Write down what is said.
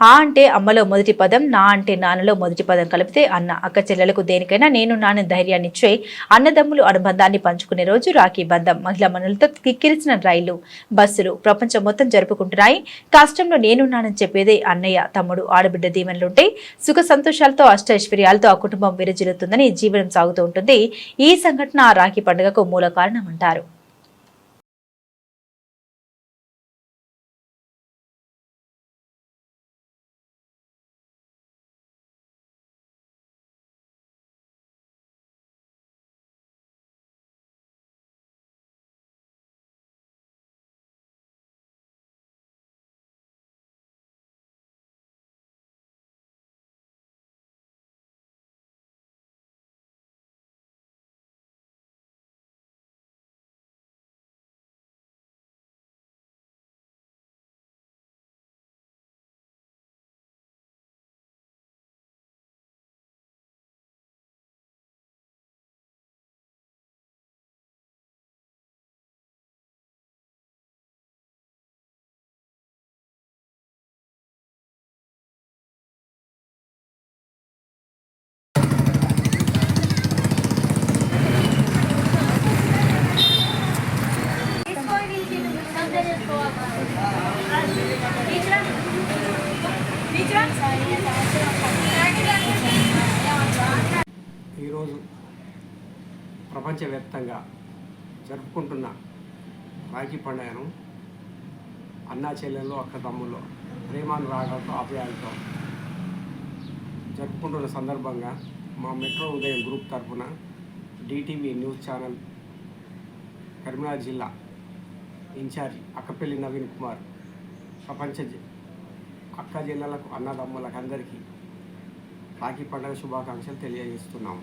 ఆ అంటే అమ్మలో మొదటి పదం నా అంటే నాన్నలో మొదటి పదం కలిపితే అన్న. అక్క చెల్లెలకు దేనికైనా నేను నాన్న ధైర్యాన్ని ఇచ్చే అన్నదమ్ములు అనుబంధాన్ని పంచుకునే రోజు రాఖీ బంధం. మహిళా మనులతో కిక్కిరిసిన రైళ్ళు బస్సులు ప్రపంచం మొత్తం జరుపుకుంటున్నాయి. కష్టంలో నేనున్నానని చెప్పేదే అన్నయ్య తమ్ముడు ఆడబిడ్డ దీవెనలుంటే సుఖ సంతోషాలతో అష్టైశ్వర్యాలతో ఆ కుటుంబం విరజిల్లుతుందని జీవనం సాగుతూ ఉంటుంది. ఈ సంఘటన ఆ రాఖీ పండుగకు మూల కారణమంటారు. ఈరోజు ప్రపంచవ్యాప్తంగా జరుపుకుంటున్న రాఖీ పండుగను అన్నా చెల్లెళ్ళు అక్క తమ్ముళ్ళు ప్రేమానురాగాలతో ఆప్యాయాలతో జరుపుకుంటున్న సందర్భంగా మా మెట్రో ఉదయం గ్రూప్ తరఫున డిటీవీ న్యూస్ ఛానల్ కరీంనగర్ జిల్లా ఇన్ఛార్జి అక్కపల్లి నవీన్ కుమార్ ప్రపంచ అక్క జిల్లాలకు అన్నదమ్ములకు అందరికీ రాఖీ పండుగ శుభాకాంక్షలు తెలియజేస్తున్నాము.